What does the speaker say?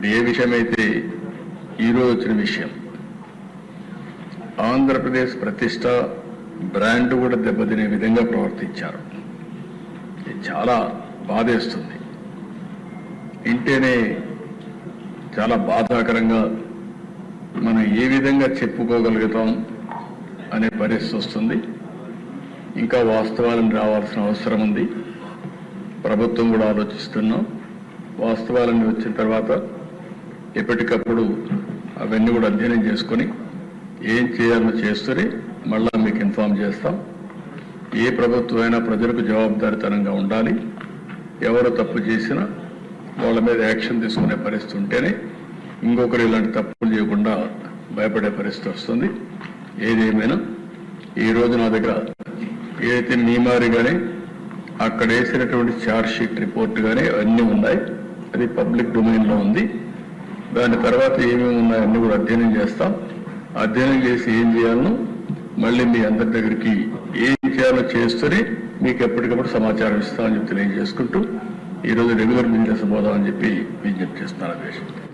ఇప్పుడు ఏ విషయమైతే ఈరోజు వచ్చిన విషయం? ఆంధ్రప్రదేశ్ ప్రతిష్ట బ్రాండ్ కూడా దెబ్బతినే విధంగా ప్రవర్తించారు. ఇది చాలా బాధేస్తుంది. వింటేనే చాలా బాధాకరంగా మనం ఏ విధంగా చెప్పుకోగలుగుతాం అనే పరిస్థితి వస్తుంది. ఇంకా వాస్తవాలను రావాల్సిన అవసరం ఉంది. ప్రభుత్వం కూడా ఆలోచిస్తున్నాం. వాస్తవాలన్నీ వచ్చిన తర్వాత ఎప్పటికప్పుడు అవన్నీ కూడా అధ్యయనం చేసుకొని ఏం చేయాలో చేస్తూనే మళ్ళా మీకు ఇన్ఫామ్ చేస్తాం. ఏ ప్రభుత్వం అయినా ప్రజలకు జవాబుదారితనంగా ఉండాలి. ఎవరు తప్పు చేసినా వాళ్ళ మీద యాక్షన్ తీసుకునే పరిస్థితి ఉంటేనే ఇంకొకరు ఇలాంటి తప్పులు చేయకుండా భయపడే పరిస్థితి వస్తుంది. ఏదేమైనా ఈ రోజు నా దగ్గర ఏదైతే మీమారి కానీ అక్కడ వేసినటువంటి ఛార్జ్ షీట్ రిపోర్ట్ కానీ అన్నీ ఉన్నాయి. అది పబ్లిక్ డొమైన్లో ఉంది. దాని తర్వాత ఏమేమి ఉన్నాయో కూడా అధ్యయనం చేస్తాం. అధ్యయనం చేసి ఏం చేయాలను మళ్ళీ మీ అందరి దగ్గరికి ఏం చేయాలో చేస్తూనే మీకు ఎప్పటికప్పుడు సమాచారం ఇస్తామని చెప్పి తెలియజేసుకుంటూ ఈరోజు రెగ్యులర్ చేస్తాపోదాం అని చెప్పి విజ్ఞప్తి చేస్తున్నాను. అధ్యక్ష